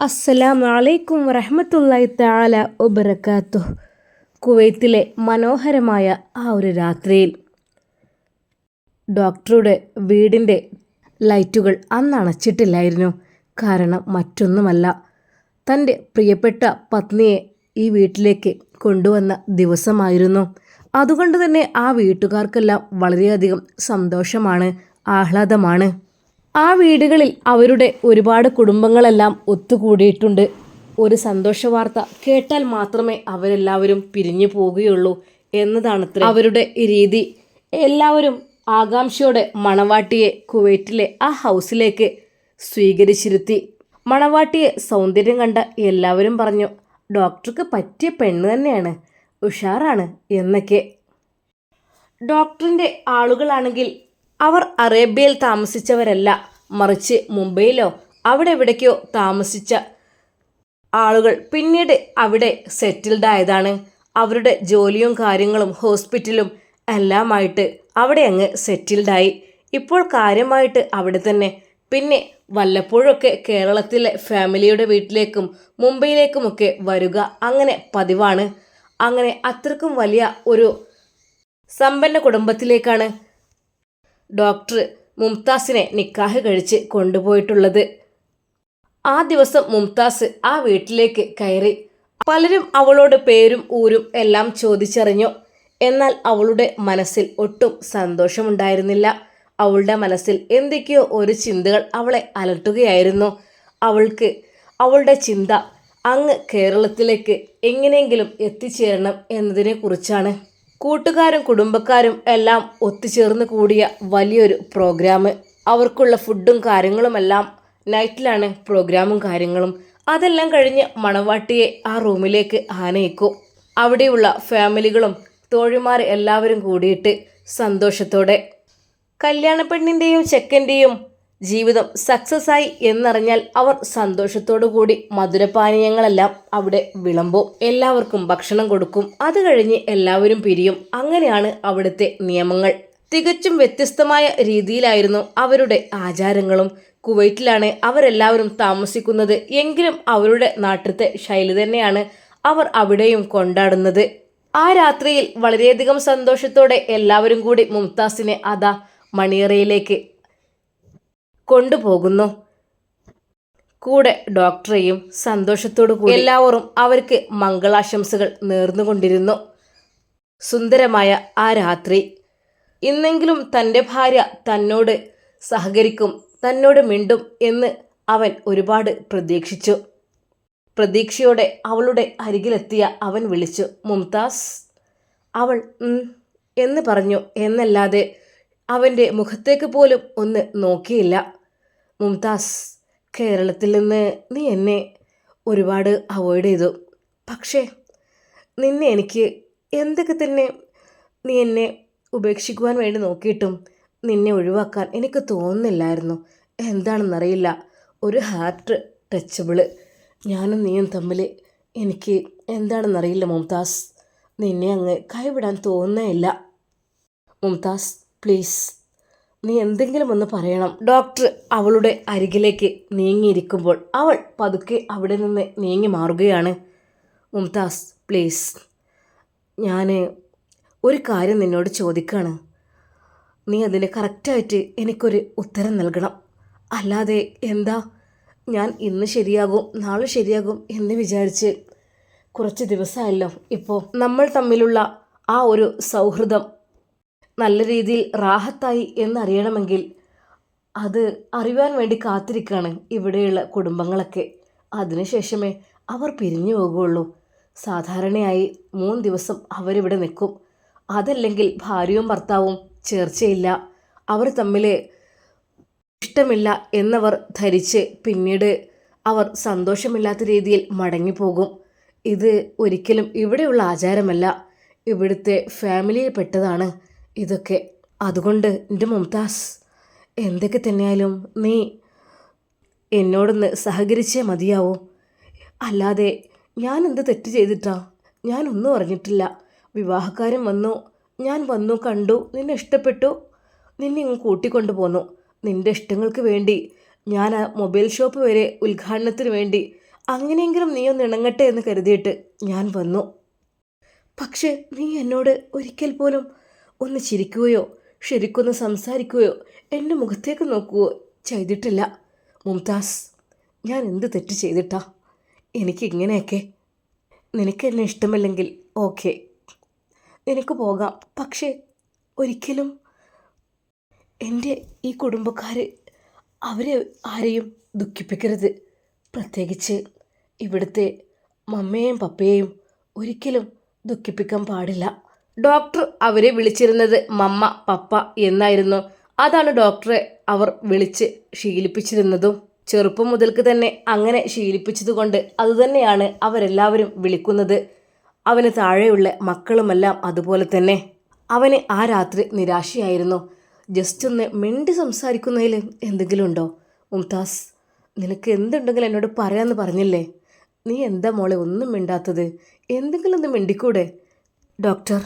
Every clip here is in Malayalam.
അസ്സലാമു വലൈക്കും വറഹമത്തല്ലായി താല ഒബറക്കാത്തു കുവൈത്തിലെ മനോഹരമായ ആ ഒരു രാത്രിയിൽ ഡോക്ടറുടെ വീടിന്റെ ലൈറ്റുകൾ അന്ന് അണച്ചിട്ടില്ലായിരുന്നു. കാരണം മറ്റൊന്നുമല്ല തന്റെ പ്രിയപ്പെട്ട പത്നിയെ ഈ വീട്ടിലേക്ക് കൊണ്ടുവന്ന ദിവസമായിരുന്നു. അതുകൊണ്ട് തന്നെ ആ വീട്ടുകാർക്കെല്ലാം വളരെയധികം സന്തോഷമാണ് ആഹ്ലാദമാണ്. ആ വീടുകളിൽ അവരുടെ ഒരുപാട് കുടുംബങ്ങളെല്ലാം ഒത്തുകൂടിയിട്ടുണ്ട്. ഒരു സന്തോഷ വാർത്ത കേട്ടാൽ മാത്രമേ അവരെല്ലാവരും പിരിഞ്ഞു പോകുകയുള്ളൂ എന്നതാണ് അവരുടെ രീതി എല്ലാവരും ആകാംക്ഷയോടെ മണവാട്ടിയെ കുവൈറ്റിലെ ആ ഹൗസിലേക്ക് സ്വീകരിച്ചിരുത്തി. മണവാട്ടിയെ സൗന്ദര്യം കണ്ട എല്ലാവരും പറഞ്ഞു ഡോക്ടർക്ക് പറ്റിയ പെണ്ണ് തന്നെയാണ് ഉഷാറാണ് എന്നൊക്കെ. ഡോക്ടറിന്റെ ആളുകളാണെങ്കിൽ അവർ അറേബ്യയിൽ താമസിച്ചവരല്ല. മറിച്ച് മുംബൈയിലോ അവിടെ എവിടേക്കോ താമസിച്ച ആളുകൾ പിന്നീട് അവിടെ സെറ്റിൽഡ് ആയതാണ്. അവരുടെ ജോലിയും കാര്യങ്ങളും ഹോസ്പിറ്റലും എല്ലാമായിട്ട് അവിടെ അങ്ങ് സെറ്റിൽഡായി ഇപ്പോൾ കാര്യമായിട്ട് അവിടെ തന്നെ. പിന്നെ വല്ലപ്പോഴൊക്കെ കേരളത്തിലെ ഫാമിലിയുടെ വീട്ടിലേക്കും മുംബൈയിലേക്കുമൊക്കെ വരിക അങ്ങനെ പതിവാണ്. അങ്ങനെ അത്രക്കും വലിയ ഒരു സമ്പന്ന കുടുംബത്തിലേക്കാണ് ഡോക്ടർ മുംതാസിനെ നിക്കാഹ് കഴിച്ച് കൊണ്ടുപോയിട്ടുള്ളത്. ആ ദിവസം മുംതാസ് ആ വീട്ടിലേക്ക് കയറി പലരും അവളോട് പേരും ഊരും എല്ലാം ചോദിച്ചറിഞ്ഞു. എന്നാൽ അവളുടെ മനസ്സിൽ ഒട്ടും സന്തോഷമുണ്ടായിരുന്നില്ല. അവളുടെ മനസ്സിൽ എന്തൊക്കെയോ ഒരു ചിന്തകൾ അവളെ അലട്ടുകയായിരുന്നു. അവൾക്ക് അവളുടെ ചിന്ത അങ്ങ് കേരളത്തിലേക്ക് എങ്ങനെയെങ്കിലും എത്തിച്ചേരണം എന്നതിനെക്കുറിച്ചാണ്. കൂട്ടുകാരും കുടുംബക്കാരും എല്ലാം ഒത്തുചേർന്ന് കൂടിയ വലിയൊരു പ്രോഗ്രാം അവർക്കുള്ള ഫുഡും കാര്യങ്ങളുമെല്ലാം നൈറ്റിലാണ് പ്രോഗ്രാമും കാര്യങ്ങളും. അതെല്ലാം കഴിഞ്ഞ് മണവാട്ടിയെ ആ റൂമിലേക്ക് ആനയിക്കും. അവിടെയുള്ള ഫാമിലികളും തോഴിമാർ എല്ലാവരും കൂടിയിട്ട് സന്തോഷത്തോടെ. കല്യാണ പെണ്ണിന്റെയും ചെക്കന്റെയും ജീവിതം സക്സസ് ആയി എന്നറിഞ്ഞാൽ അവർ സന്തോഷത്തോടു കൂടി മധുരപാനീയങ്ങളെല്ലാം അവിടെ വിളമ്പും. എല്ലാവർക്കും ഭക്ഷണം കൊടുക്കും. അത് കഴിഞ്ഞ് എല്ലാവരും പിരിയും. അങ്ങനെയാണ് അവിടുത്തെ നിയമങ്ങൾ. തികച്ചും വ്യത്യസ്തമായ രീതിയിലായിരുന്നു അവരുടെ ആചാരങ്ങളും. കുവൈറ്റിലാണ് അവരെല്ലാവരും താമസിക്കുന്നത്. എങ്കിലും അവരുടെ നാട്ടിലത്തെ ശൈലി തന്നെയാണ് അവർ അവിടെയും കൊണ്ടാടുന്നത്. ആ രാത്രിയിൽ വളരെയധികം സന്തോഷത്തോടെ എല്ലാവരും കൂടി മുംതാസിനെ അതാ മണിയറയിലേക്ക് കൊണ്ടുപോകുന്നു. കൂടെ ഡോക്ടറെയും സന്തോഷത്തോടു കൂടി എല്ലാവരും അവർക്ക് മംഗളാശംസകൾ നേർന്നുകൊണ്ടിരുന്നു. സുന്ദരമായ ആ രാത്രി. ഇന്നെങ്കിലും തന്റെ ഭാര്യ തന്നോട് സഹകരിക്കും തന്നോട് മിണ്ടും എന്ന് അവൻ ഒരുപാട് പ്രതീക്ഷിച്ചു. പ്രതീക്ഷയോടെ അവളുടെ അരികിലെത്തിയ അവൻ വിളിച്ചു മുംതാസ് അവൾ എന്ന് പറഞ്ഞു. എന്നല്ലാതെ അവന്റെ മുഖത്തേക്ക് പോലും ഒന്ന് നോക്കിയില്ല. മുംതാസ് കേരളത്തിൽ നിന്ന് നീ എന്നെ ഒരുപാട് അവോയ്ഡ് ചെയ്തു. പക്ഷേ നിന്നെ എനിക്ക് എന്തൊക്കെ തന്നെ നീ എന്നെ ഉപേക്ഷിക്കുവാൻ വേണ്ടി നോക്കിയിട്ടും നിന്നെ ഒഴിവാക്കാൻ എനിക്ക് തോന്നുന്നില്ലായിരുന്നു. എന്താണെന്നറിയില്ല. ഒരു ഹാർട്ട് ടച്ചബിൾ ഞാനും നീയും തമ്മിൽ എനിക്ക് എന്താണെന്നറിയില്ല മുംതാസ്. നിന്നെ അങ്ങ് കൈവിടാൻ തോന്നുന്നേയില്ല മുംതാസ് പ്ലീസ് നീ എന്തെങ്കിലും ഒന്ന് പറയണം. ഡോക്ടർ അവളുടെ അരികിലേക്ക് നീങ്ങിയിരിക്കുമ്പോൾ അവൾ പതുക്കെ അവിടെ നിന്ന് നീങ്ങി മാറുകയാണ്. മുംതാസ് പ്ലീസ്. ഞാൻ ഒരു കാര്യം നിന്നോട് ചോദിക്കുകയാണ് നീ അതിന് കറക്റ്റായിട്ട് എനിക്കൊരു ഉത്തരം നൽകണം. അല്ലാതെ എന്താ? ഞാൻ ഇന്ന് ശരിയാകും നാളെ ശരിയാകും എന്ന് വിചാരിച്ച് കുറച്ച് ദിവസമായല്ലോ. ഇപ്പോൾ നമ്മൾ തമ്മിലുള്ള ആ ഒരു സൗഹൃദം നല്ല രീതിയിൽ റാഹത്തായി എന്നറിയണമെങ്കിൽ അത് അറിയാൻ വേണ്ടി കാത്തിരിക്കുകയാണ് ഇവിടെയുള്ള കുടുംബങ്ങളൊക്കെ. അതിനുശേഷമേ അവർ പിരിഞ്ഞു പോകുള്ളൂ. സാധാരണയായി മൂന്ന് ദിവസം അവരിവിടെ നിൽക്കും. അതല്ലെങ്കിൽ ഭാര്യയും ഭർത്താവും ചേർച്ചയില്ല. അവർ തമ്മിൽ ഇഷ്ടമില്ല എന്നവർ ധരിച്ച് പിന്നീട് അവർ സന്തോഷമില്ലാത്ത രീതിയിൽ മടങ്ങിപ്പോകും. ഇത് ഒരിക്കലും ഇവിടെയുള്ള ആചാരമല്ല. ഇവിടുത്തെ ഫാമിലിയിൽ പെട്ടതാണ്. ഇതൊക്കെ അതുകൊണ്ട് എന്റെ മുംതാസ് എന്തൊക്കെ തന്നെയായാലും നീ എന്നോടൊന്ന് സഹകരിച്ചേ മതിയാവോ. അല്ലാതെ ഞാൻ എന്ത് തെറ്റ് ചെയ്തിട്ടാ? ഞാനൊന്നും അറിഞ്ഞിട്ടില്ല. വിവാഹക്കാരൻ വന്നു ഞാൻ വന്നു കണ്ടു നിന്നെ ഇഷ്ടപ്പെട്ടു. നിന്നെ ഇങ്ങ് കൂട്ടിക്കൊണ്ടു പോന്നു. നിന്റെ ഇഷ്ടങ്ങൾക്ക് വേണ്ടി ഞാൻ ആ മൊബൈൽ ഷോപ്പ് വരെ ഉദ്ഘാടനത്തിന് വേണ്ടി അങ്ങനെയെങ്കിലും നീ ഒന്ന് ഇണങ്ങട്ടെ എന്ന് കരുതിയിട്ട് ഞാൻ വന്നു. പക്ഷേ നീ എന്നോട് ഒരിക്കൽ പോലും ഒന്ന് ചിരിക്കുകയോ ശരിക്കൊന്ന് സംസാരിക്കുകയോ എന്റെ മുഖത്തേക്ക് നോക്കുകയോ ചെയ്തിട്ടില്ല. മുംതാസ് ഞാൻ എന്ത് തെറ്റ് ചെയ്തിട്ടാ? എനിക്ക് ഇങ്ങനെയൊക്കെ. നിനക്ക് എന്നെ ഇഷ്ടമല്ലെങ്കിൽ ഓക്കെ. നിനക്ക് പോകാം. പക്ഷേ ഒരിക്കലും എന്റെ ഈ കുടുംബക്കാർ അവരെ ആരെയും ദുഃഖിപ്പിക്കരുത്. പ്രത്യേകിച്ച് ഇവിടുത്തെ മമ്മയെയും പപ്പയെയും ഒരിക്കലും ദുഃഖിപ്പിക്കാൻ പാടില്ല. ഡോക്ടർ അവരെ വിളിച്ചിരുന്നത് മമ്മ പപ്പ എന്നായിരുന്നു. അതാണ് ഡോക്ടറെ അവർ വിളിച്ച് ശീലിപ്പിച്ചിരുന്നതും. ചെറുപ്പം മുതൽക്ക് തന്നെ അങ്ങനെ ശീലിപ്പിച്ചതുകൊണ്ട് അതുതന്നെയാണ് അവരെല്ലാവരും വിളിക്കുന്നത്. അവന് താഴെയുള്ള മക്കളുമെല്ലാം അതുപോലെ തന്നെ. അവന് ആ രാത്രി നിരാശയായിരുന്നു. ജസ്റ്റ് ഒന്ന് മിണ്ടി സംസാരിക്കുന്നതിൽ എന്തെങ്കിലും ഉണ്ടോ? മുംതാസ് നിനക്ക് എന്തുണ്ടെങ്കിലും എന്നോട് പറയാമെന്ന് പറഞ്ഞില്ലേ? നീ എന്താ മോളെ ഒന്നും മിണ്ടാത്തത്? എന്തെങ്കിലും ഒന്ന് മിണ്ടിക്കൂടെ? ഡോക്ടർ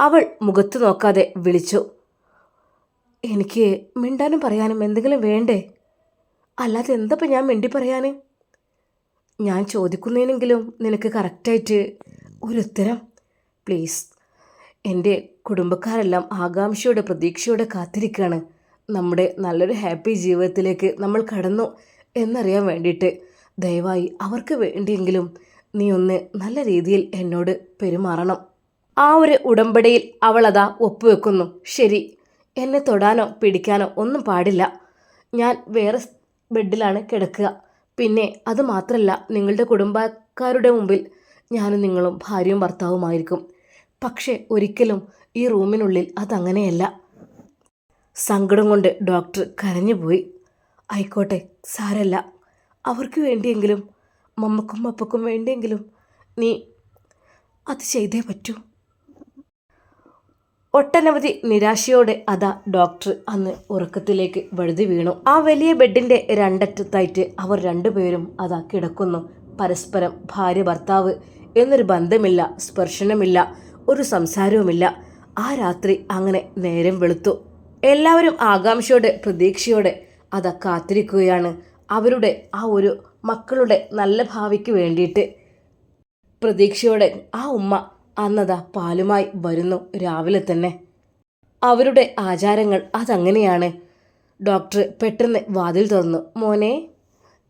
അവൾ മുഖത്ത് നോക്കാതെ വിളിച്ചു. എനിക്ക് മിണ്ടാനും പറയാനും എന്തെങ്കിലും വേണ്ടേ? അല്ലാതെ എന്തപ്പം ഞാൻ മിണ്ടി പറയാൻ ഞാൻ ചോദിക്കുന്നതിനെങ്കിലും നിനക്ക് കറക്റ്റായിട്ട് ഒരു ഉത്തരം പ്ലീസ് എന്റെ കുടുംബക്കാരെല്ലാം ആകാംക്ഷയോടെ പ്രതീക്ഷയോടെ കാത്തിരിക്കുകയാണ് നമ്മുടെ നല്ലൊരു ഹാപ്പി ജീവിതത്തിലേക്ക് നമ്മൾ കടന്നു എന്നറിയാൻ വേണ്ടിയിട്ട്. ദയവായി അവർക്ക് വേണ്ടിയെങ്കിലും നീ ഒന്ന് നല്ല രീതിയിൽ എന്നോട് പെരുമാറണം. ആ ഒരു ഉടമ്പടിയിൽ അവളതാ ഒപ്പുവെക്കുന്നു. ശരി എന്നെ തൊടാനോ പിടിക്കാനോ ഒന്നും പാടില്ല. ഞാൻ വേറെ ബെഡിലാണ് കിടക്കുക. പിന്നെ അത് മാത്രമല്ല നിങ്ങളുടെ കുടുംബക്കാരുടെ മുമ്പിൽ ഞാനും നിങ്ങളും ഭാര്യയും ഭർത്താവുമായിരിക്കും. പക്ഷേ ഒരിക്കലും ഈ റൂമിനുള്ളിൽ അതങ്ങനെയല്ല. സങ്കടം കൊണ്ട് ഡോക്ടർ കരഞ്ഞുപോയി. ആയിക്കോട്ടെ സാരല്ല. അവർക്ക് വേണ്ടിയെങ്കിലും മമ്മക്കും അപ്പക്കും വേണ്ടിയെങ്കിലും നീ അത് ചെയ്തേ പറ്റൂ. ഒട്ടനവധി നിരാശയോടെ അതാ ഡോക്ടർ അന്ന് ഉറക്കത്തിലേക്ക് വഴുതി വീണു. ആ വലിയ ബെഡിന്റെ രണ്ടറ്റത്തായിട്ട് അവർ രണ്ടുപേരും അതാ കിടക്കുന്നു. പരസ്പരം ഭാര്യ ഭർത്താവ് എന്നൊരു ബന്ധമില്ല സ്പർശനമില്ല ഒരു സംസാരവുമില്ല. ആ രാത്രി അങ്ങനെ നേരം വെളുത്തു. എല്ലാവരും ആകാംക്ഷയോടെ പ്രതീക്ഷയോടെ അതാ കാത്തിരിക്കുകയാണ്. അവരുടെ ആ ഒരു മക്കളുടെ നല്ല ഭാവിക്ക് വേണ്ടിയിട്ട് പ്രതീക്ഷയോടെ ആ ഉമ്മ അന്നതാ പാലുമായി വരുന്നു രാവിലെ തന്നെ. അവരുടെ ആചാരങ്ങൾ അതങ്ങനെയാണ്. ഡോക്ടർ പെട്ടെന്ന് വാതിൽ തുറന്നു. മോനെ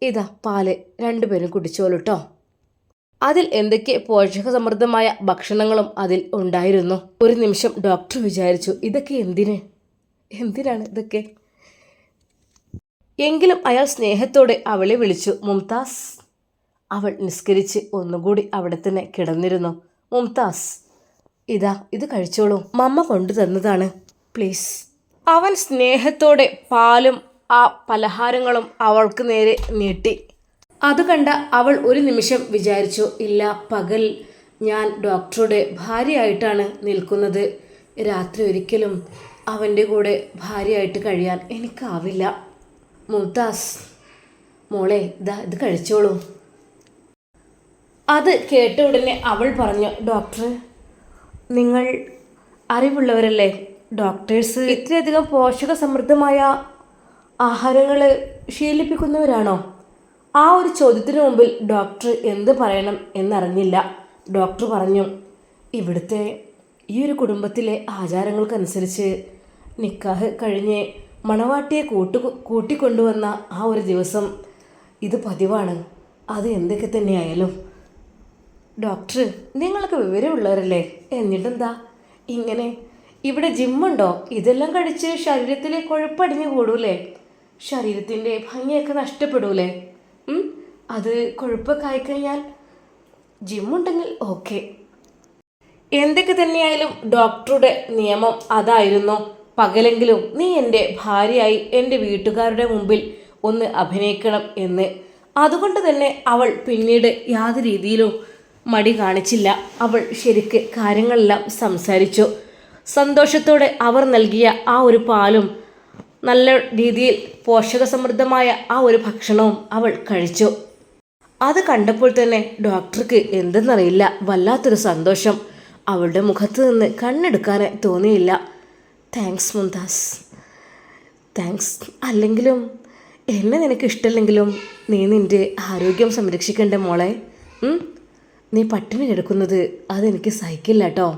ഇതാ പാൽ. രണ്ടുപേരും കുടിച്ചോളൂട്ടോ അതിൽ എന്തൊക്കെ പോഷകസമൃദ്ധമായ ഭക്ഷണങ്ങളും അതിൽ ഉണ്ടായിരുന്നു? ഒരു നിമിഷം ഡോക്ടർ വിചാരിച്ചു ഇതൊക്കെ എന്തിന്? എന്തിനാണ് ഇതൊക്കെ? എങ്കിലും അയാൾ സ്നേഹത്തോടെ അവളെ വിളിച്ചു. മുംതാസ്. അവൾ നിസ്കരിച്ച് ഒന്നുകൂടി അവിടെ തന്നെ കിടന്നിരുന്നു. മുംതാസ് ഇതാ ഇത് കഴിച്ചോളൂ. മമ്മ കൊണ്ടു തന്നതാണ്. പ്ലീസ്. അവൻ സ്നേഹത്തോടെ പാലും ആ പലഹാരങ്ങളും അവൾക്ക് നേരെ നീട്ടി. അത് കണ്ട അവൾ ഒരു നിമിഷം വിചാരിച്ചു ഇല്ല പകൽ ഞാൻ ഡോക്ടറുടെ ഭാര്യയായിട്ടാണ് നിൽക്കുന്നത്. രാത്രി ഒരിക്കലും അവന്റെ കൂടെ ഭാര്യയായിട്ട് കഴിയാൻ എനിക്കാവില്ല. മുംതാസ് മോളെ ഇതാ ഇത് കഴിച്ചോളൂ. അത് കേട്ട ഉടനെ അവൾ പറഞ്ഞു ഡോക്ടർ നിങ്ങൾ അറിവുള്ളവരല്ലേ? ഡോക്ടേഴ്സ് ഇത്രയധികം പോഷക സമൃദ്ധമായ ആഹാരങ്ങൾ ശീലിപ്പിക്കുന്നവരാണോ? ആ ഒരു ചോദ്യത്തിന് മുമ്പിൽ ഡോക്ടർ എന്ത് പറയണം എന്നറിഞ്ഞില്ല. ഡോക്ടർ പറഞ്ഞു ഇവിടുത്തെ ഈ ഒരു കുടുംബത്തിലെ ആചാരങ്ങൾക്കനുസരിച്ച് നിക്കാഹ് കഴിഞ്ഞ് മണവാട്ടിയെ കൂട്ടു കൂട്ടിക്കൊണ്ടുവന്ന ആ ഒരു ദിവസം ഇത് പതിവാണ്. അത് എന്തൊക്കെ തന്നെയായാലും ഡോക്ടർ നിങ്ങൾക്ക് വിവരമുള്ളവരല്ലേ? എന്നിട്ടെന്താ? ഇങ്ങനെ ഇവിടെ ജിമ്മുണ്ടോ? ഇതെല്ലാം കഴിച്ച് ശരീരത്തിലെ കൊഴുപ്പടിഞ്ഞു കൂടൂലേ ശരീരത്തിന്റെ ഭംഗിയൊക്കെ നഷ്ടപ്പെടൂലേ? അത് കൊഴുപ്പൊക്കെ ആയിക്കഴിഞ്ഞാൽ ജിമ്മുണ്ടെങ്കിൽ ഓക്കെ. എന്തൊക്കെ തന്നെയായാലും ഡോക്ടറുടെ നിയമം അതായിരുന്നു. പകലെങ്കിലും നീ എന്റെ ഭാര്യയായി എന്റെ വീട്ടുകാരുടെ മുമ്പിൽ ഒന്ന് അഭിനയിക്കണം എന്ന്. അതുകൊണ്ട് തന്നെ അവൾ പിന്നീട് യാതൊരു രീതിയിലും മടി കാണിച്ചില്ല. അവൾ ശരിക്ക് കാര്യങ്ങളെല്ലാം സംസാരിച്ചു. സന്തോഷത്തോടെ അവർ നൽകിയ ആ ഒരു പാലും നല്ല രീതിയിൽ പോഷകസമൃദ്ധമായ ആ ഒരു ഭക്ഷണവും അവൾ കഴിച്ചു. അത് കണ്ടപ്പോൾ തന്നെ ഡോക്ടർക്ക് എന്തെന്നറിയില്ല. വല്ലാത്തൊരു സന്തോഷം. അവളുടെ മുഖത്ത് നിന്ന് കണ്ണെടുക്കാൻ തോന്നിയില്ല. താങ്ക്സ് മുന്താസ് താങ്ക്സ് അല്ലെങ്കിലും എന്നെ നിനക്ക് ഇഷ്ടമല്ലെങ്കിലും നീ നിന്റെ ആരോഗ്യം സംരക്ഷിക്കണ്ടേ മോളെ? നീ പട്ടിണി കിടക്കുന്നത് അതെനിക്ക് സഹിക്കില്ല കേട്ടോ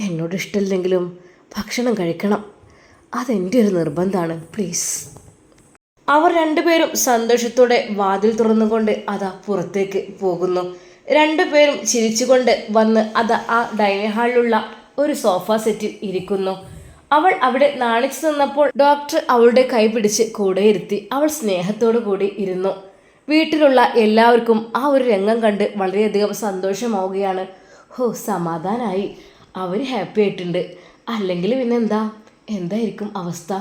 എന്നോട് ഇഷ്ടമില്ലെങ്കിലും ഭക്ഷണം കഴിക്കണം. അതെന്റെ ഒരു നിർബന്ധമാണ് പ്ലീസ് അവർ രണ്ടുപേരും സന്തോഷത്തോടെ വാതിൽ തുറന്നുകൊണ്ട് അതാ പുറത്തേക്ക് പോകുന്നു. രണ്ടുപേരും ചിരിച്ചുകൊണ്ട് വന്ന് അത് ആ ഡൈനിങ് ഹാളിലുള്ള ഒരു സോഫ സെറ്റിൽ ഇരിക്കുന്നു. അവൾ അവിടെ നാണിച്ചു നിന്നപ്പോൾ ഡോക്ടർ അവളുടെ കൈ പിടിച്ച് കൂടെ ഇരുത്തി അവൾ സ്നേഹത്തോടു കൂടി ഇരുന്നു. വീട്ടിലുള്ള എല്ലാവർക്കും ആ ഒരു രംഗം കണ്ട് വളരെയധികം സന്തോഷമാവുകയാണ്. ഹോ സമാധാനമായി അവർ ഹാപ്പി ആയിട്ടുണ്ട്. അല്ലെങ്കിൽ പിന്നെ എന്താ എന്തായിരിക്കും അവസ്ഥ?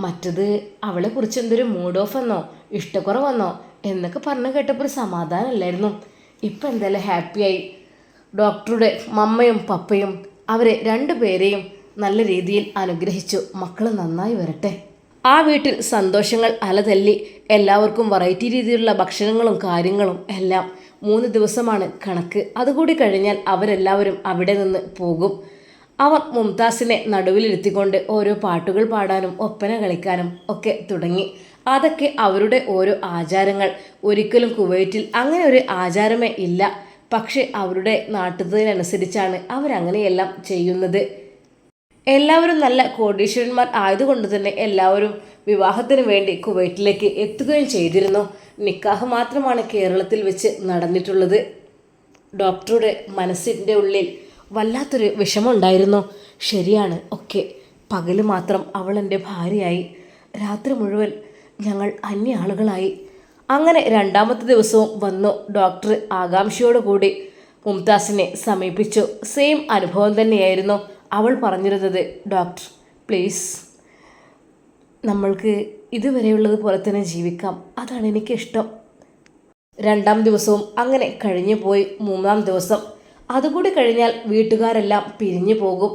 മറ്റത് അവളെ കുറിച്ച് എന്തൊരു മൂഡ് ഓഫ് എന്നോ ഇഷ്ടക്കുറവെന്നോ? എന്നൊക്കെ പറഞ്ഞു കേട്ടപ്പോൾ ഒരു സമാധാനമല്ലായിരുന്നു ഇപ്പം എന്തായാലും ഹാപ്പിയായി ഡോക്ടറുടെ മമ്മയും പപ്പയും അവരെ രണ്ടുപേരെയും നല്ല രീതിയിൽ അനുഗ്രഹിച്ചു. മക്കൾ നന്നായി വരട്ടെ. ആ വീട്ടിൽ സന്തോഷങ്ങൾ അലതല്ലി. എല്ലാവർക്കും വെറൈറ്റി രീതിയിലുള്ള ഭക്ഷണങ്ങളും കാര്യങ്ങളും എല്ലാം മൂന്ന് ദിവസമാണ് കണക്ക്. അതുകൂടി കഴിഞ്ഞാൽ അവരെല്ലാവരും അവിടെ നിന്ന് പോകും. അവർ മുംതാസിനെ നടുവിലിരുത്തിക്കൊണ്ട് ഓരോ പാട്ടുകൾ പാടാനും ഒപ്പന കളിക്കാനും ഒക്കെ തുടങ്ങി. അതൊക്കെ അവരുടെ ഓരോ ആചാരങ്ങൾ. ഒരിക്കലും കുവൈറ്റിൽ അങ്ങനെ ഒരു ആചാരമേ ഇല്ല. പക്ഷേ അവരുടെ നാട്ടുന്നതിനനുസരിച്ചാണ് അവരങ്ങനെയെല്ലാം ചെയ്യുന്നത്. എല്ലാവരും നല്ല കോടീശ്വരന്മാർ ആയതുകൊണ്ട് തന്നെ എല്ലാവരും വിവാഹത്തിന് വേണ്ടി കുവൈറ്റിലേക്ക് എത്തുകയും ചെയ്തിരുന്നു. നിക്കാഹ് മാത്രമാണ് കേരളത്തിൽ വെച്ച് നടന്നിട്ടുള്ളത്. ഡോക്ടറുടെ മനസ്സിന്റെ ഉള്ളിൽ വല്ലാത്തൊരു വിഷമമുണ്ടായിരുന്നു. ശരിയാണ് ഒക്കെ. പകൽ മാത്രം അവൾ എന്റെ ഭാര്യയായി. രാത്രി മുഴുവൻ ഞങ്ങൾ അന്യ ആളുകളായി അങ്ങനെ രണ്ടാമത്തെ ദിവസവും വന്നു ഡോക്ടർ ആകാംക്ഷയോടുകൂടി മുംതാസിനെ സമീപിച്ചു. സെയിം അനുഭവം തന്നെയായിരുന്നു. അവൾ പറഞ്ഞിരുന്നത് ഡോക്ടർ പ്ലീസ് നമ്മൾക്ക് ഇതുവരെയുള്ളത് പോലെ തന്നെ ജീവിക്കാം. അതാണ് എനിക്കിഷ്ടം. രണ്ടാം ദിവസവും അങ്ങനെ കഴിഞ്ഞു പോയി മൂന്നാം ദിവസം. അതുകൂടി കഴിഞ്ഞാൽ വീട്ടുകാരെല്ലാം പിരിഞ്ഞു പോകും.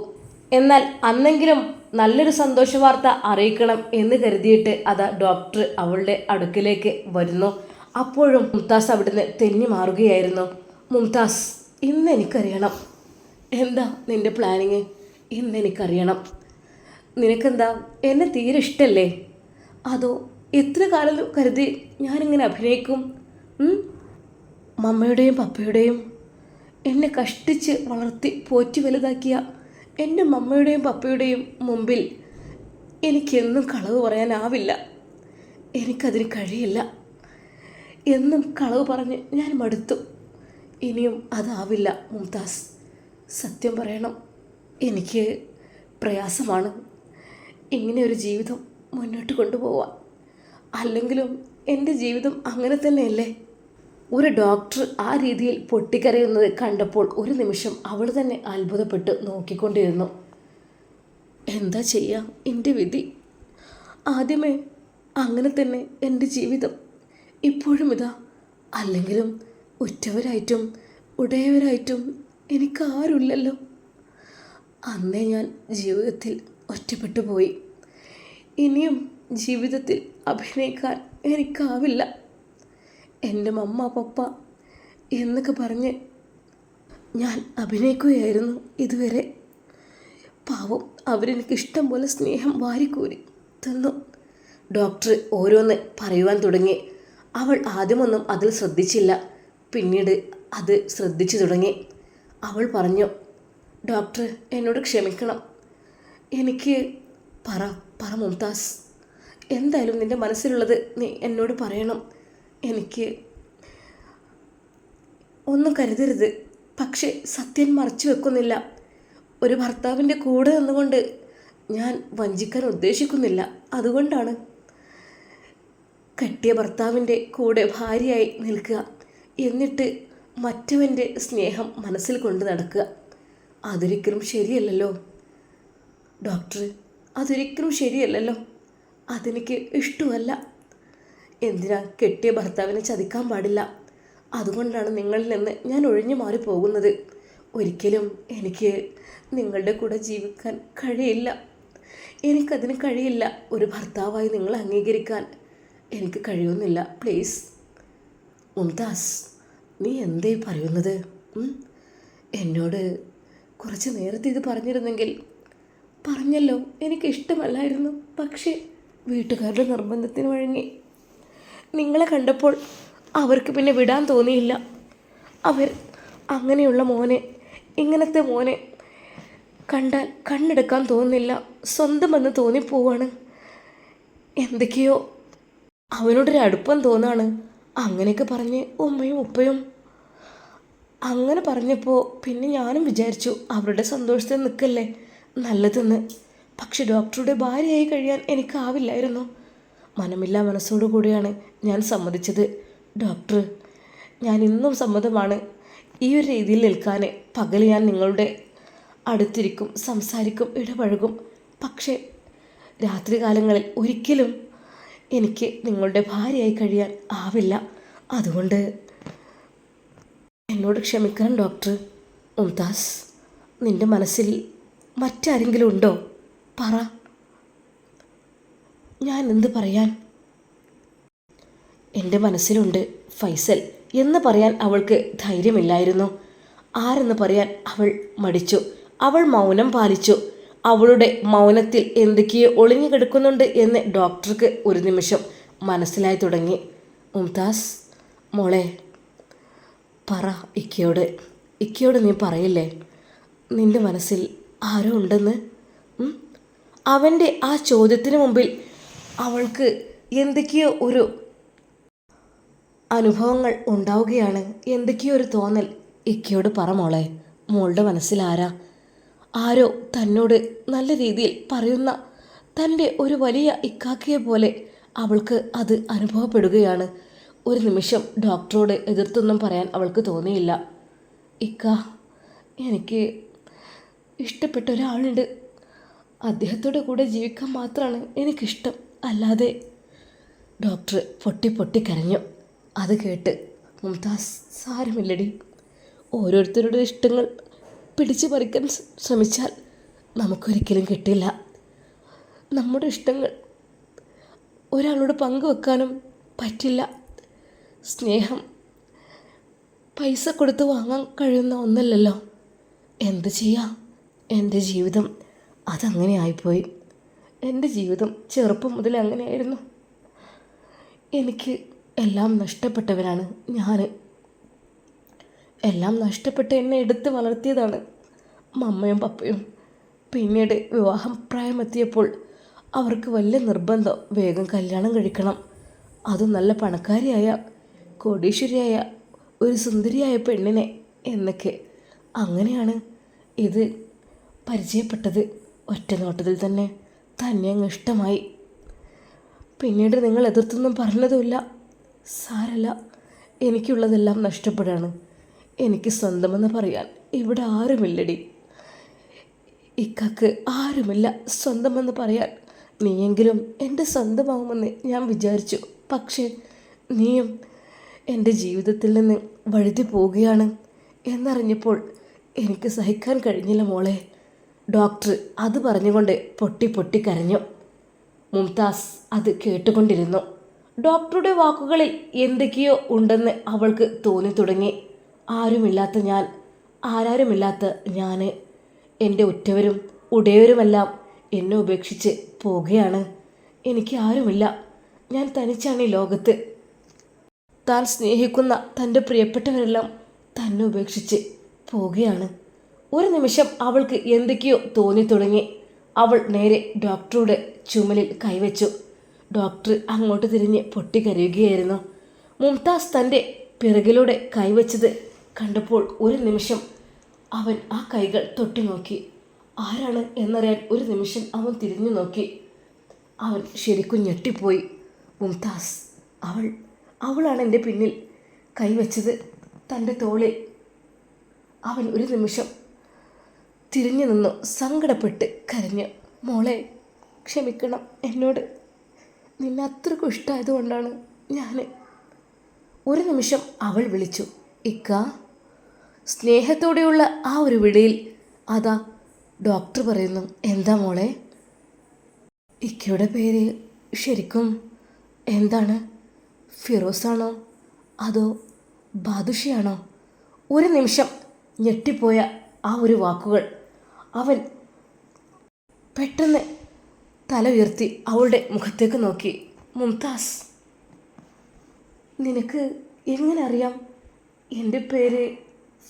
എന്നാൽ അന്നെങ്കിലും നല്ലൊരു സന്തോഷ വാർത്ത അറിയിക്കണം എന്ന് കരുതിയിട്ട് അത് ഡോക്ടർ അവളുടെ അടുക്കിലേക്ക് വരുന്നു. അപ്പോഴും മുംതാസ് അവിടുന്ന് തെന്നി മാറുകയായിരുന്നു. മുംതാസ് ഇന്ന് എനിക്കറിയണം. എന്താ നിന്റെ പ്ലാനിങ്? ഇന്ന് എനിക്കറിയണം നിനക്കെന്താ? എന്നെ തീരെ ഇഷ്ടല്ലേ? അതോ എത്ര കാലം കരുതി ഞാനിങ്ങനെ അഭിനയിക്കും? മമ്മയുടെയും പപ്പയുടെയും എന്നെ കഷ്ടിച്ച് വളർത്തി പോറ്റി വലുതാക്കിയ എന്റെ മമ്മയുടെയും പപ്പയുടെയും മുമ്പിൽ എനിക്കെന്നും കളവ് പറയാനാവില്ല. എനിക്കതിന് കഴിയില്ല. എന്നും കളവ് പറഞ്ഞ് ഞാൻ മടുത്തു. ഇനിയും അതാവില്ല മുംതാസ്. സത്യം പറയണം. എനിക്ക് പ്രയാസമാണ് ഇങ്ങനെ ഒരു ജീവിതം മുന്നോട്ട് കൊണ്ടുപോവാൻ അല്ലെങ്കിലും എന്റെ ജീവിതം അങ്ങനെ തന്നെയല്ലേ? ഒരു ഡോക്ടർ ആ രീതിയിൽ പൊട്ടിക്കരയുന്നത് കണ്ടപ്പോൾ ഒരു നിമിഷം അവൾ തന്നെ അത്ഭുതപ്പെട്ട് നോക്കിക്കൊണ്ടിരുന്നു. എന്താ ചെയ്യാം എന്റെ വിധി? ആദ്യമേ അങ്ങനെ തന്നെ എന്റെ ജീവിതം. ഇപ്പോഴും ഇതാ. അല്ലെങ്കിലും ഉറ്റവരായിട്ടും ഉടയവരായിട്ടും എനിക്ക് ആരുമില്ലല്ലോ. അന്നേ ഞാൻ ജീവിതത്തിൽ ഒറ്റപ്പെട്ടു പോയി. ഇനിയും ജീവിതത്തിൽ അഭിനയിക്കാൻ എനിക്കാവില്ല. എന്റെ മമ്മ പപ്പ എന്നൊക്കെ പറഞ്ഞ് ഞാൻ അഭിനയിക്കുകയായിരുന്നു ഇതുവരെ. പാവം അവരെനിക്ക് ഇഷ്ടം പോലെ സ്നേഹം വാരിക്കൂരി തന്നു. ഡോക്ടർ ഓരോന്ന് പറയുവാൻ തുടങ്ങി. അവൾ ആദ്യമൊന്നും അതിൽ ശ്രദ്ധിച്ചില്ല. പിന്നീട് അത് ശ്രദ്ധിച്ചു തുടങ്ങി. അവൾ പറഞ്ഞു ഡോക്ടർ എന്നോട് ക്ഷമിക്കണം. എനിക്ക് പറ പറ മുംതാസ്. എന്തായാലും നിന്റെ മനസ്സിലുള്ളത് നീ എന്നോട് പറയണം. എനിക്ക് ഒന്നും കരുതരുത്. പക്ഷേ സത്യം മറച്ചു വെക്കുന്നില്ല. ഒരു ഭർത്താവിന്റെ കൂടെ നിന്നുകൊണ്ട് ഞാൻ വഞ്ചിക്കാൻ ഉദ്ദേശിക്കുന്നില്ല. അതുകൊണ്ടാണ് കെട്ടിയ ഭർത്താവിന്റെ കൂടെ ഭാര്യയായി നിൽക്കുക. എന്നിട്ട് മറ്റവന്റെ സ്നേഹം മനസ്സിൽ കൊണ്ട് നടക്കുക. അതൊരിക്കലും ശരിയല്ലല്ലോ. ഡോക്ടർ അതൊരിക്കലും ശരിയല്ലല്ലോ. അതെനിക്ക് ഇഷ്ടമല്ല. എന്തിനാ കെട്ടിയ ഭർത്താവിനെ ചതിക്കാൻ പാടില്ല? അതുകൊണ്ടാണ് നിങ്ങളിൽ നിന്ന് ഞാൻ ഒഴിഞ്ഞു മാറി പോകുന്നത് ഒരിക്കലും എനിക്ക് നിങ്ങളുടെ കൂടെ ജീവിക്കാൻ കഴിയില്ല. എനിക്കതിന് കഴിയില്ല. ഒരു ഭർത്താവായി നിങ്ങൾ അംഗീകരിക്കാൻ എനിക്ക് കഴിയുന്നില്ല. പ്ലീസ്. മുംതാസ് നീ എന്തേ പറയുന്നത്? എന്നോട് കുറച്ച് നേരത്തെ ഇത് പറഞ്ഞിരുന്നെങ്കിൽ പറഞ്ഞല്ലോ എനിക്ക് ഇഷ്ടമല്ലായിരുന്നു. പക്ഷേ വീട്ടുകാരുടെ നിർബന്ധത്തിന് വഴങ്ങി. നിങ്ങളെ കണ്ടപ്പോൾ അവർക്ക് പിന്നെ വിടാൻ തോന്നിയില്ല. അവർ അങ്ങനെയുള്ള മോനെ ഇങ്ങനത്തെ മോനെ കണ്ടാൽ കണ്ണെടുക്കാൻ തോന്നുന്നില്ല. സ്വന്തമെന്ന് തോന്നിപ്പോവാണ്. എന്തൊക്കെയോ അവനോടൊരു അടുപ്പം തോന്നാണ്. അങ്ങനെയൊക്കെ പറഞ്ഞ് ഉമ്മയും ഉപ്പയും അങ്ങനെ പറഞ്ഞപ്പോൾ പിന്നെ ഞാനും വിചാരിച്ചു അവരുടെ സന്തോഷത്തിൽ നിൽക്കല്ലേ? നല്ലതെന്ന്. പക്ഷെ ഡോക്ടറുടെ ഭാര്യയായി കഴിയാൻ എനിക്കാവില്ലായിരുന്നു. മനമില്ലാ മനസ്സോടു കൂടിയാണ് ഞാൻ സമ്മതിച്ചത്. ഡോക്ടർ ഞാൻ ഇന്നും സമ്മതമാണ്. ഈ ഒരു രീതിയിൽ നിൽക്കാൻ പകൽ ഞാൻ നിങ്ങളുടെ അടുത്തിരിക്കും സംസാരിക്കും ഇടപഴകും. പക്ഷേ രാത്രികാലങ്ങളിൽ ഒരിക്കലും എനിക്ക് നിങ്ങളുടെ ഭാര്യയായി കഴിയാൻ ആവില്ല. അതുകൊണ്ട് എന്നോട് ക്ഷമിക്കണം ഡോക്ടർ. മുംതാസ് നിന്റെ മനസ്സിൽ മറ്റാരെങ്കിലും ഉണ്ടോ? പറ. ഞാൻ എന്ത് പറയാൻ? എന്റെ മനസ്സിലുണ്ട് ഫൈസൽ എന്ന് പറയാൻ അവൾക്ക് ധൈര്യമില്ലായിരുന്നു. ആരെന്ന് പറയാൻ അവൾ മടിച്ചു. അവൾ മൗനം പാലിച്ചു. അവളുടെ മൗനത്തിൽ എന്തൊക്കെയോ ഒളിഞ്ഞു കിടക്കുന്നുണ്ട് എന്ന് ഡോക്ടർക്ക് ഒരു നിമിഷം മനസ്സിലായി തുടങ്ങി. മുംതാസ് മോളെ പറ ഇക്കയോട്. ഇക്കയോട് നീ പറയില്ലേ? നിന്റെ മനസ്സിൽ ആരോ ഉണ്ടെന്ന്? അവന്റെ ആ ചോദ്യത്തിന് മുമ്പിൽ അവൾക്ക് എന്തൊക്കെയോ ഒരു അനുഭവങ്ങൾ ഉണ്ടാവുകയാണ്. എന്തൊക്കെയോ ഒരു തോന്നൽ. ഇക്കയോട് പറ മോളെ. മോളുടെ മനസ്സിൽ ആരാ? ആരോ തന്നോട് നല്ല രീതിയിൽ പറയുന്ന തന്റെ ഒരു വലിയ ഇക്കാക്കയെ പോലെ അവൾക്ക് അത് അനുഭവപ്പെടുകയാണ്. ഒരു നിമിഷം ഡോക്ടറോട് എതിർത്തൊന്നും പറയാൻ അവൾക്ക് തോന്നിയില്ല. ഇക്ക എനിക്ക് ഇഷ്ടപ്പെട്ട ഒരാളുണ്ട്. അദ്ദേഹത്തോടെ കൂടെ ജീവിക്കാൻ മാത്രമാണ് എനിക്കിഷ്ടം. അല്ലാതെ ഡോക്ടർ പൊട്ടി പൊട്ടി കരഞ്ഞു. അത് കേട്ട് മുംതാസ് സാരമില്ലടി. ഓരോരുത്തരുടെ ഇഷ്ടങ്ങൾ പിടിച്ചു പറിക്കാൻ ശ്രമിച്ചാൽ നമുക്കൊരിക്കലും കിട്ടില്ല. നമ്മുടെ ഇഷ്ടങ്ങൾ ഒരാളോട് പങ്കുവെക്കാനും പറ്റില്ല. സ്നേഹം. പൈസ കൊടുത്ത് വാങ്ങാൻ കഴിയുന്ന ഒന്നല്ലല്ലോ. എന്ത് ചെയ്യാം? എന്റെ ജീവിതം അതങ്ങനെ ആയിപ്പോയി. എന്റെ ജീവിതം ചെറുപ്പം മുതൽ അങ്ങനെയായിരുന്നു. എനിക്ക് എല്ലാം നഷ്ടപ്പെട്ടവരാണ് ഞാൻ എല്ലാം നഷ്ടപ്പെട്ട് എന്നെ എടുത്ത് വളർത്തിയതാണ് മമ്മയും പപ്പയും. പിന്നീട് വിവാഹം പ്രായമെത്തിയപ്പോൾ അവർക്ക് വലിയ നിർബന്ധം വേഗം കല്യാണം കഴിക്കണം. അതും നല്ല പണക്കാരിയായ കോടീശ്വരിയായ ഒരു സുന്ദരിയായ പെണ്ണിനെ എന്നൊക്കെ. അങ്ങനെയാണ് ഇത് പരിചയപ്പെട്ടത്. ഒറ്റ നോട്ടത്തിൽ തന്നെ തന്നെ അങ്ങ് ഇഷ്ടമായി. പിന്നീട് നിങ്ങൾ എതിർത്തൊന്നും പറഞ്ഞതുമില്ല. സാരല്ല എനിക്കുള്ളതെല്ലാം നഷ്ടപ്പെടാണ് എനിക്ക് സ്വന്തമെന്ന് പറയാൻ ഇവിടെ ആരുമില്ലടി. ഇക്കക്ക് ആരുമില്ല. സ്വന്തമെന്ന് പറയാൻ നീയെങ്കിലും എന്റെ സ്വന്തമാകുമെന്ന് ഞാൻ വിചാരിച്ചു. പക്ഷേ നീയും എന്റെ ജീവിതത്തിൽ നിന്ന് വഴുതി പോവുകയാണ് എന്നറിഞ്ഞപ്പോൾ എനിക്ക് സഹിക്കാൻ കഴിഞ്ഞില്ല മോളെ. ഡോക്ടർ അത് പറഞ്ഞുകൊണ്ട് പൊട്ടി പൊട്ടി കരഞ്ഞു. മുംതാസ് അത് കേട്ടുകൊണ്ടിരുന്നു. ഡോക്ടറുടെ വാക്കുകളിൽ എന്തൊക്കെയോ ഉണ്ടെന്ന് അവൾക്ക് തോന്നി തുടങ്ങി. ആരുമില്ലാത്ത ഞാൻ ആരാരുമില്ലാത്ത ഞാൻ എന്റെ ഉറ്റവരും ഉടയവരുമെല്ലാം എന്നെ ഉപേക്ഷിച്ച് പോകുകയാണ് എനിക്ക് ആരുമില്ല. ഞാൻ തനിച്ചാണ് ഈ ലോകത്ത്. താൻ സ്നേഹിക്കുന്ന തന്റെ പ്രിയപ്പെട്ടവരെല്ലാം തന്നെ ഉപേക്ഷിച്ച് പോവുകയാണ്. ഒരു നിമിഷം അവൾക്ക് എന്തൊക്കെയോ തോന്നി തുടങ്ങി അവൾ നേരെ ഡോക്ടറുടെ ചുമലിൽ കൈവച്ചു. ഡോക്ടർ അങ്ങോട്ട് തിരിഞ്ഞ് പൊട്ടിക്കരയുകയായിരുന്നു മുംതാസ് തന്റെ പിറകിലൂടെ കൈവച്ചത് കണ്ടപ്പോൾ ഒരു നിമിഷം അവൻ ആ കൈകൾ തൊട്ടു നോക്കി. ആരാണ് എന്നറിയാൻ ഒരു നിമിഷം അവൻ തിരിഞ്ഞു നോക്കി. അവൻ ശരിക്കും ഞെട്ടിപ്പോയി. മുംതാസ് അവൾ അവളാണ് എന്റെ പിന്നിൽ കൈവച്ചത് തന്റെ തോളിൽ. അവൻ ഒരു നിമിഷം തിരിഞ്ഞു നിന്നു സങ്കടപ്പെട്ട് കരഞ്ഞു. മോളെ ക്ഷമിക്കണം എന്നോട്. നിന്നെ അത്രക്കും ഇഷ്ടമായതുകൊണ്ടാണ് ഞാൻ ഒരു നിമിഷം അവൾ വിളിച്ചു. ഇക്ക സ്നേഹത്തോടെയുള്ള ആ ഒരു വിളിയിൽ അതാ ഡോക്ടർ പറയുന്നു. എന്താ മോളെ? ഇക്കയുടെ പേര് ശരിക്കും എന്താണ്? ഫിറോസാണോ? അതോ ബാദുഷയാണോ? ഒരു നിമിഷം ഞെട്ടിപ്പോയ ആ ഒരു വാക്കുകൾ അവൻ പെട്ടെന്ന് തല ഉയർത്തി അവളുടെ മുഖത്തേക്ക് നോക്കി. മുംതാസ് നിനക്ക് എങ്ങനെ അറിയാം എന്റെ പേര്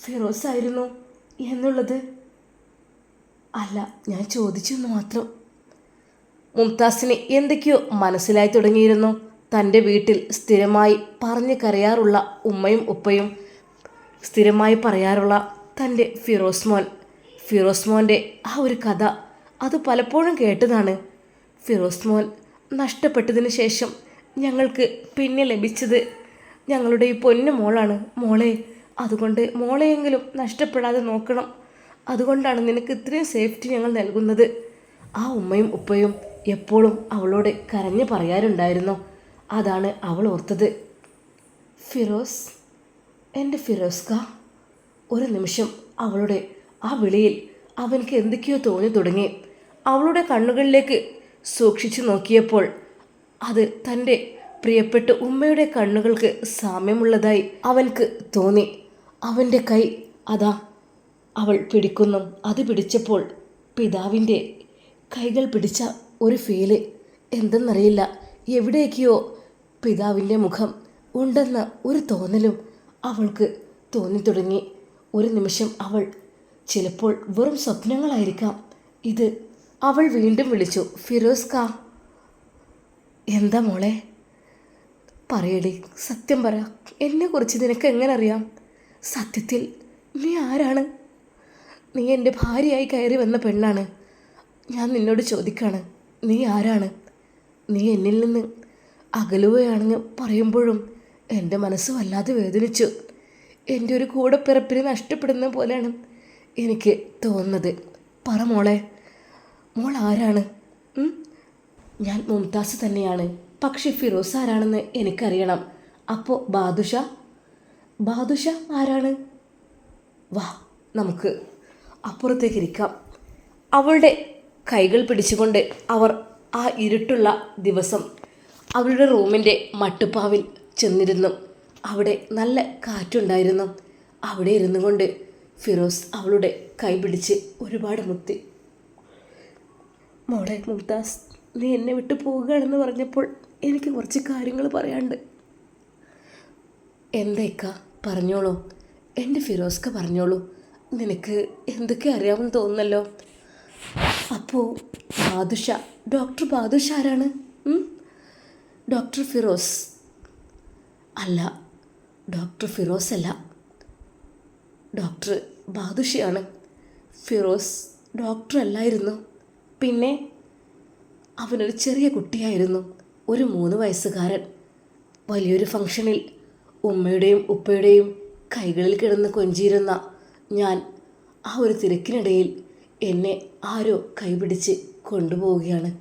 ഫിറോസ് ആയിരുന്നു എന്നുള്ളത്? അല്ല ഞാൻ ചോദിച്ചെന്ന് മാത്രം. മുംതാസിന് എന്തൊക്കെയോ മനസ്സിലായി തുടങ്ങിയിരുന്നു. തന്റെ വീട്ടിൽ സ്ഥിരമായി പറഞ്ഞു കരയാറുള്ള ഉമ്മയും ഉപ്പയും സ്ഥിരമായി പറയാറുള്ള തന്റെ ഫിറോസ് മോൻ. ഫിറോസ് മോന്റെ ആ ഒരു കഥ അത് പലപ്പോഴും കേട്ടതാണ്. ഫിറോസ് മോൻ നഷ്ടപ്പെട്ടതിന് ശേഷം ഞങ്ങൾക്ക് പിന്നെ ലഭിച്ചത് ഞങ്ങളുടെ ഈ പൊന്നു മോളാണ്. മോളെ അതുകൊണ്ട് മോളെയെങ്കിലും നഷ്ടപ്പെടാതെ നോക്കണം. അതുകൊണ്ടാണ് നിനക്ക് ഇത്രയും സേഫ്റ്റി ഞങ്ങൾ നൽകുന്നത്. ആ ഉമ്മയും ഉപ്പയും എപ്പോഴും അവളോട് കരഞ്ഞു പറയാറുണ്ടായിരുന്നു. അതാണ് അവൾ ഓർത്തത്. ഫിറോസ് എന്റെ ഫിറോസ്ക ഒരു നിമിഷം അവളുടെ ആ വിളിയിൽ അവൻക്ക് എന്തൊക്കെയോ തോന്നി തുടങ്ങി. അവളുടെ കണ്ണുകളിലേക്ക് സൂക്ഷിച്ചു നോക്കിയപ്പോൾ അത് തന്റെ പ്രിയപ്പെട്ട ഉമ്മയുടെ കണ്ണുകൾക്ക് സാമ്യമുള്ളതായി അവൻക്ക് തോന്നി. അവന്റെ കൈ അതാ അവൾ പിടിക്കുന്നു. അത് പിടിച്ചപ്പോൾ പിതാവിന്റെ കൈകൾ പിടിച്ച ഒരു ഫീൽ എന്തെന്നറിയില്ല എവിടേക്കോ പിതാവിന്റെ മുഖം ഉണ്ടെന്ന ഒരു തോന്നലും അവൾക്ക് തോന്നി തുടങ്ങി. ഒരു നിമിഷം അവൾ ചിലപ്പോൾ വെറും സ്വപ്നങ്ങളായിരിക്കാം. ഇത് അവൾ വീണ്ടും വിളിച്ചു ഫിറോസ് കാ. എന്താ മോളെ? പറയടി സത്യം പറ. എന്നെക്കുറിച്ച് നിനക്ക് എങ്ങനെ അറിയാം? സത്യത്തിൽ നീ ആരാണ്? നീ എന്റെ ഭാര്യയായി കയറി വന്ന പെണ്ണാണ്. ഞാൻ നിന്നോട് ചോദിക്കാണ് നീ ആരാണ്? നീ എന്നിൽ നിന്ന് അകലുകയാണെന്ന് പറയുമ്പോഴും എന്റെ മനസ്സ് വല്ലാതെ വേദനിച്ചു. എന്റെ ഒരു കൂടപ്പിറപ്പിനെ നഷ്ടപ്പെടുന്ന പോലെയാണ് എനിക്ക് തോന്നുന്നത്. പറ മോളെ മോൾ ആരാണ്? ഞാൻ മുംതാസ് തന്നെയാണ്. പക്ഷെ ഫിറോസ് ആരാണെന്ന് എനിക്കറിയണം. അപ്പോൾ ബാദുഷ? ബാദുഷ ആരാണ്? വാ നമുക്ക് അപ്പുറത്തേക്ക് ഇരിക്കാം. അവളുടെ കൈകൾ പിടിച്ചുകൊണ്ട് അവർ ആ ഇരുട്ടുള്ള ദിവസം അവളുടെ റൂമിന്റെ മട്ടുപ്പാവിൽ ചെന്നിരുന്നു. അവിടെ നല്ല കാറ്റുണ്ടായിരുന്നു. അവിടെ ഇരുന്നു കൊണ്ട് ഫിറോസ് അവളുടെ കൈ പിടിച്ച് ഒരുപാട് മുത്തി മോളെ മുംതാസ് നീ എന്നെ വിട്ടു പോവുകയാണെന്ന് പറഞ്ഞപ്പോൾ എനിക്ക് കുറച്ച് കാര്യങ്ങൾ പറയാണ്ട് എന്തേക്ക പറഞ്ഞോളൂ. എന്റെ ഫിറോസ്ക്ക പറഞ്ഞോളൂ. നിനക്ക് എന്തൊക്കെ അറിയാമെന്ന് തോന്നുന്നല്ലോ? അപ്പോൾ ബാദുഷ ഡോക്ടർ ബാദുഷ ആരാണ്? ഡോക്ടർ ഫിറോസ് അല്ല ഡോക്ടർ ഫിറോസ് അല്ല. ഡോക്ടർ ബാദുഷിയാണ്. ഫിറോസ് ഡോക്ടർ അല്ലായിരുന്നു. പിന്നെ അവനൊരു ചെറിയ കുട്ടിയായിരുന്നു. ഒരു മൂന്ന് വയസ്സുകാരൻ. വലിയൊരു ഫംഗ്ഷനിൽ ഉമ്മയുടെയും ഉപ്പയുടെയും കൈകളിൽ കിടന്ന് കൊഞ്ചിയിരുന്ന ഞാൻ ആ ഒരു തിരക്കിനിടയിൽ എന്നെ ആരോ കൈപിടിച്ച് കൊണ്ടുപോവുകയാണ്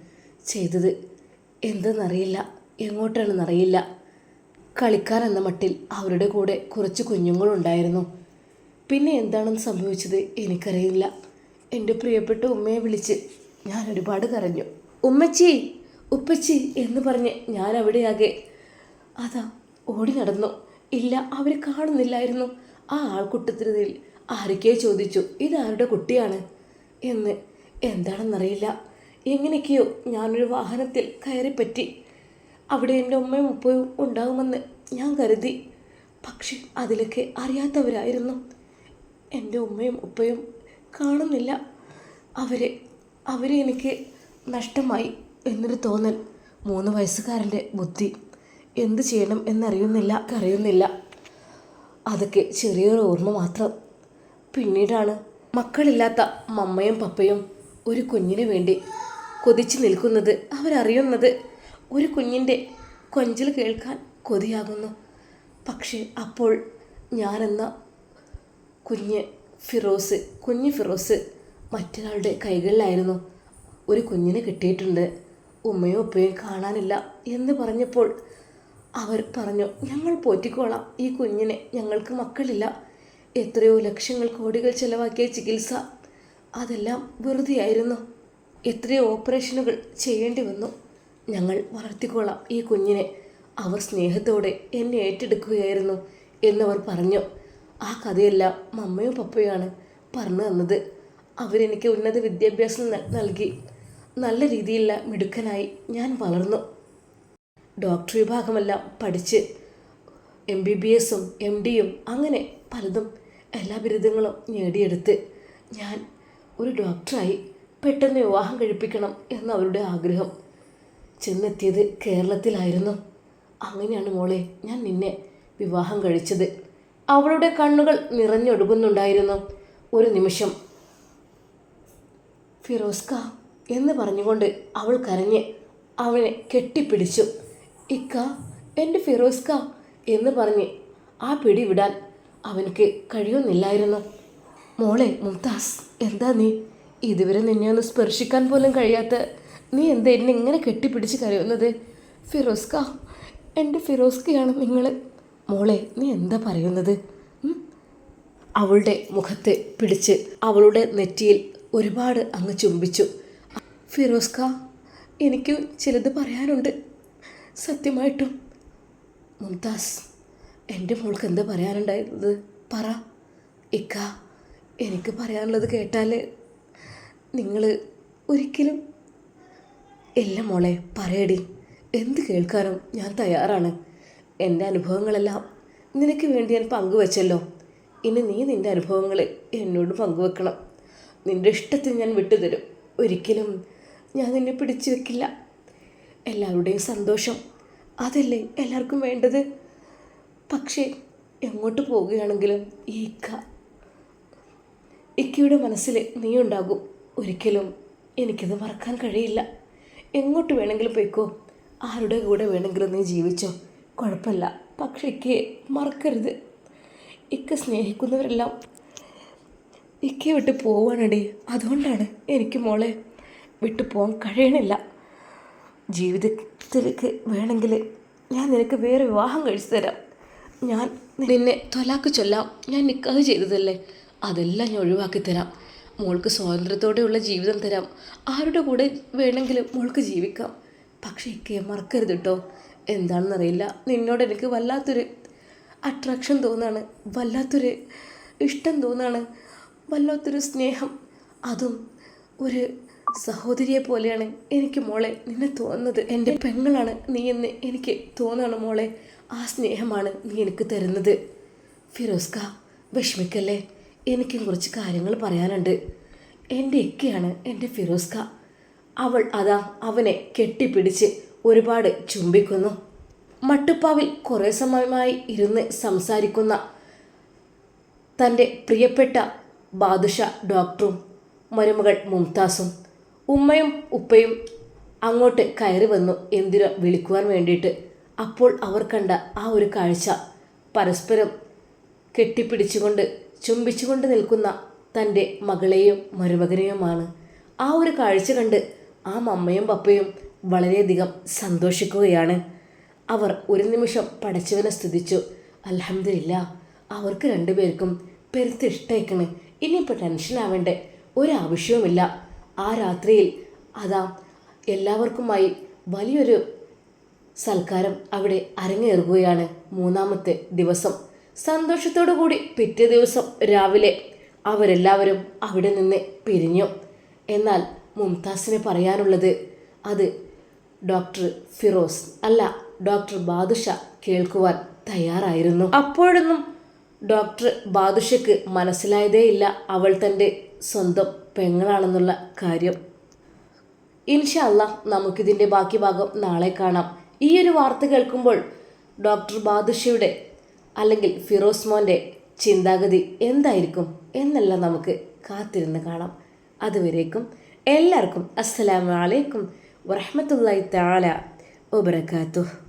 ചെയ്തത്. എന്തെന്നറിയില്ല. എങ്ങോട്ടാണെന്നറിയില്ല. കളിക്കാൻ എന്ന മട്ടിൽ അവരുടെ കൂടെ കുറച്ച് കുഞ്ഞുങ്ങളുണ്ടായിരുന്നു. പിന്നെ എന്താണെന്ന് സംഭവിച്ചത് എനിക്കറിയില്ല. എന്റെ പ്രിയപ്പെട്ട ഉമ്മയെ വിളിച്ച് ഞാൻ ഒരുപാട് കരഞ്ഞു. ഉമ്മച്ചി ഉപ്പച്ചി എന്ന് പറഞ്ഞ് ഞാൻ അവിടെയാകെ അതാ ഓടി നടന്നു. ഇല്ല അവർ കാണുന്നില്ലായിരുന്നു. ആ ആൾക്കൂട്ടത്തിനിടയിൽ ആരൊക്കെയോ ചോദിച്ചു ഇതാരുടെ കുട്ടിയാണ്? എന്ന്. എന്താണെന്നറിയില്ല. എങ്ങനെയൊക്കെയോ ഞാനൊരു വാഹനത്തിൽ കയറിപ്പറ്റി അവിടെ എന്റെ ഉമ്മയും ഉപ്പയും ഉണ്ടാകുമെന്ന് ഞാൻ കരുതി. പക്ഷെ അതിലൊക്കെ അറിയാത്തവരായിരുന്നു. എന്റെ ഉമ്മയും ഉപ്പയും കാണുന്നില്ല. അവരെ അവരെ എനിക്ക് നഷ്ടമായി എന്നൊരു തോന്നൽ മൂന്ന് വയസ്സുകാരന്റെ ബുദ്ധി. എന്ത് ചെയ്യണം എന്നറിയുന്നില്ല അറിയുന്നില്ല അതൊക്കെ ചെറിയൊരു ഓർമ്മ മാത്രം. പിന്നീടാണ് മക്കളില്ലാത്ത മമ്മയും പപ്പയും ഒരു കുഞ്ഞിന് വേണ്ടി കൊതിച്ചു നിൽക്കുന്നത് അവരറിയുന്നത്. ഒരു കുഞ്ഞിന്റെ കൊഞ്ചൽ കേൾക്കാൻ കൊതിയാകുന്നു. പക്ഷേ അപ്പോൾ ഞാനെന്ന കുഞ്ഞ് ഫിറോസ് കുഞ്ഞ് ഫിറോസ് മറ്റൊരാളുടെ കൈകളിലായിരുന്നു. ഒരു കുഞ്ഞിനെ കിട്ടിയിട്ടുണ്ട്. ഉമ്മയോ ഉപ്പയോ കാണാനില്ല എന്ന് പറഞ്ഞപ്പോൾ അവർ പറഞ്ഞു ഞങ്ങൾ പോറ്റിക്കോളാം. ഈ കുഞ്ഞിനെ ഞങ്ങൾക്ക് മക്കളില്ല. എത്രയോ ലക്ഷങ്ങൾ കോടികൾ ചെലവാക്കിയ ചികിത്സ. അതെല്ലാം വെറുതെയായിരുന്നു. എത്രയോ ഓപ്പറേഷനുകൾ ചെയ്യേണ്ടി വന്നു. ഞങ്ങൾ വളർത്തിക്കൊള്ളാം ഈ കുഞ്ഞിനെ അവർ സ്നേഹത്തോടെ എന്നെ ഏറ്റെടുക്കുകയായിരുന്നു എന്നവർ പറഞ്ഞു. ആ കഥയെല്ലാം മമ്മയും പപ്പയുമാണ് പറഞ്ഞു തന്നത്. അവരെനിക്ക് ഉന്നത വിദ്യാഭ്യാസം നൽകി നല്ല രീതിയിലുള്ള മിടുക്കനായി ഞാൻ വളർന്നു. ഡോക്ടർ വിഭാഗമെല്ലാം പഠിച്ച് എം ബി ബി എസും എം ഡിയും അങ്ങനെ പലതും എല്ലാ ബിരുദങ്ങളും നേടിയെടുത്ത് ഞാൻ ഒരു ഡോക്ടറായി പെട്ടെന്ന് വിവാഹം കഴിപ്പിക്കണം എന്ന് അവരുടെ ആഗ്രഹം. ചെന്നെത്തിയത് കേരളത്തിലായിരുന്നു. അങ്ങനെയാണ് മോളെ ഞാൻ നിന്നെ വിവാഹം കഴിച്ചത്. അവളുടെ കണ്ണുകൾ നിറഞ്ഞൊഴുകുന്നുണ്ടായിരുന്നു. ഒരു നിമിഷം. ഫിറോസ്ക എന്ന് പറഞ്ഞുകൊണ്ട് അവൾ കരഞ്ഞ് അവനെ കെട്ടിപ്പിടിച്ചു. ഇക്ക എന്റെ ഫിറോസ്ക എന്ന് പറഞ്ഞ് ആ പിടി വിടാൻ അവനക്ക് കഴിയുന്നില്ലായിരുന്നു. മോളെ മുംതാസ് എന്താ നീ? ഇതുവരെ നിന്നെ ഒന്ന് സ്പർശിക്കാൻ പോലും കഴിയാത്ത നീ എന്താ എന്നെ ഇങ്ങനെ കെട്ടിപ്പിടിച്ച് കരയുന്നത്? ഫിറോസ്ക എന്റെ ഫിറോസ്കയാണ് നിങ്ങൾ മോളെ നീ എന്താ പറയുന്നത്? അവളുടെ മുഖത്തെ പിടിച്ച് അവളുടെ നെറ്റിയിൽ ഒരുപാട് അങ്ങ് ചുംബിച്ചു. ഫിറോസ്ക എനിക്ക് ചിലത് പറയാനുണ്ട്. സത്യമായിട്ടും. മുംതാസ് എന്റെ മോൾക്ക് എന്താ പറയാനുണ്ടായിരുന്നത്? പറ. ഇക്ക എനിക്ക് പറയാനുള്ളത് കേട്ടാൽ നിങ്ങൾ ഒരിക്കലും ഇല്ല മോളെ പറയടി. എന്ത് കേൾക്കാനും ഞാൻ തയ്യാറാണ്. എന്റെ അനുഭവങ്ങളെല്ലാം നിനക്ക് വേണ്ടി ഞാൻ പങ്കുവച്ചല്ലോ. ഇനി നീ നിന്റെ അനുഭവങ്ങൾ എന്നോട് പങ്കുവെക്കണം. നിന്റെ ഇഷ്ടത്തിന് ഞാൻ വിട്ടുതരും. ഒരിക്കലും ഞാൻ നിന്നെ പിടിച്ചു വെക്കില്ല. എല്ലാവരുടെയും സന്തോഷം അതല്ലേ എല്ലാവർക്കും വേണ്ടത്? പക്ഷേ എങ്ങോട്ട് പോവുകയാണെങ്കിലും ഈ ഇക്ക ഇക്കയുടെ മനസ്സിൽ നീ ഉണ്ടാകും ഒരിക്കലും എനിക്കത് മറക്കാൻ കഴിയില്ല. എങ്ങോട്ട് വേണമെങ്കിലും പോയിക്കോ. ആരുടെ കൂടെ വേണമെങ്കിലും നീ ജീവിച്ചോ. കുഴപ്പമില്ല. പക്ഷേ ഇക്കയെ മറക്കരുത്. ഇക്ക സ്നേഹിക്കുന്നവരെല്ലാം ഇക്കയെ വിട്ട് പോവാനടി അതുകൊണ്ടാണ് എനിക്ക് മോളെ വിട്ടു പോകാൻ കഴിയണില്ല. ജീവിതത്തിലേക്ക് വേണമെങ്കിൽ ഞാൻ നിനക്ക് വേറെ വിവാഹം കഴിച്ചു തരാം. ഞാൻ നിന്നെ തൊലാക്ക് ചൊല്ലാം. ഞാൻ നിക്കാഹ് ചെയ്തതല്ലേ? അതെല്ലാം ഞാൻ ഒഴിവാക്കി തരാം മോൾക്ക് സ്വാതന്ത്ര്യത്തോടെയുള്ള ജീവിതം തരാം. ആരുടെ കൂടെ വേണമെങ്കിലും മോൾക്ക് ജീവിക്കാം. പക്ഷേ ഇക്കയെ മറക്കരുത് കേട്ടോ എന്താണെന്നറിയില്ല. നിന്നോട് എനിക്ക് വല്ലാത്തൊരു അട്രാക്ഷൻ തോന്നാണ്. വല്ലാത്തൊരു ഇഷ്ടം തോന്നാണ്. വല്ലാത്തൊരു സ്നേഹം. അതും ഒരു സഹോദരിയെ പോലെയാണ് എനിക്ക് മോളെ നിന്നെ തോന്നുന്നത്. എന്റെ പെങ്ങളാണ് നീ എന്ന് എനിക്ക് തോന്നാണ് മോളെ. ആ സ്നേഹമാണ് നീ എനിക്ക് തരുന്നത്. ഫിറോസ്ക വിഷമിക്കല്ലേ? എനിക്കും കുറച്ച് കാര്യങ്ങൾ പറയാനുണ്ട്. എന്റെ ഇക്കയാണ് എന്റെ ഫിറോസ്ക. അവൾ അതാ അവനെ കെട്ടിപ്പിടിച്ച് ഒരുപാട് ചുംബിക്കുന്നു. മട്ടുപ്പാവിൽ കുറേ സമയമായി ഇരുന്ന് സംസാരിക്കുന്ന തന്റെ പ്രിയപ്പെട്ട ബാദുഷ ഡോക്ടറും മരുമകൾ മുംതാസും ഉമ്മയും ഉപ്പയും അങ്ങോട്ട് കയറി വന്നു എന്തിനോ വിളിക്കുവാൻ വേണ്ടിയിട്ട്. അപ്പോൾ അവർ കണ്ട ആ ഒരു കാഴ്ച പരസ്പരം കെട്ടിപ്പിടിച്ചുകൊണ്ട് ചുംബിച്ചുകൊണ്ട് നിൽക്കുന്ന തന്റെ മകളെയും മരുമകനെയുമാണ്. ആ ഒരു കാഴ്ച കണ്ട് ആ മമ്മയും പപ്പയും വളരെയധികം സന്തോഷിക്കുകയാണ്. അവർ ഒരു നിമിഷം പടച്ചവനെ സ്തുതിച്ചു. അലഹമില്ല അവർക്ക് രണ്ടുപേർക്കും പെരുത്ത് ഇഷ്ടേക്കണ്. ഇനിയിപ്പോൾ ടെൻഷൻ ആവേണ്ട ഒരാവശ്യവുമില്ല ആ രാത്രിയിൽ അതാ എല്ലാവർക്കുമായി വലിയൊരു സൽക്കാരം അവിടെ അരങ്ങേറുകയാണ് മൂന്നാമത്തെ ദിവസം. സന്തോഷത്തോടു കൂടി പിറ്റേ ദിവസം രാവിലെ അവരെല്ലാവരും അവിടെ നിന്ന് പിരിഞ്ഞു. എന്നാൽ മുംതാസിന് പറയാനുള്ളത് അത് ഡോക്ടർ ഫിറോസ് അല്ല ഡോക്ടർ ബാദുഷ കേൾക്കുവാൻ തയ്യാറായിരുന്നു. അപ്പോഴൊന്നും ഡോക്ടർ ബാദുഷയ്ക്ക് മനസ്സിലായതേയില്ല അവൾ തന്റെ സ്വന്തം പെങ്ങളാണെന്നുള്ള കാര്യം. ഇൻഷല്ല നമുക്കിതിന്റെ ബാക്കി ഭാഗം നാളെ കാണാം. ഈ ഒരു വാർത്ത കേൾക്കുമ്പോൾ ഡോക്ടർ ബാദുഷയുടെ അല്ലെങ്കിൽ ഫിറോസ് മോന്റെ ചിന്താഗതി എന്തായിരിക്കും എന്നെല്ലാം നമുക്ക് കാത്തിരുന്ന് കാണാം. അതുവരേക്കും എല്ലാവർക്കും അസ്സലാമലൈക്കും അലൈക്കും വറഹ്മത്തുള്ളാഹി തആല വബറകാതുഹു.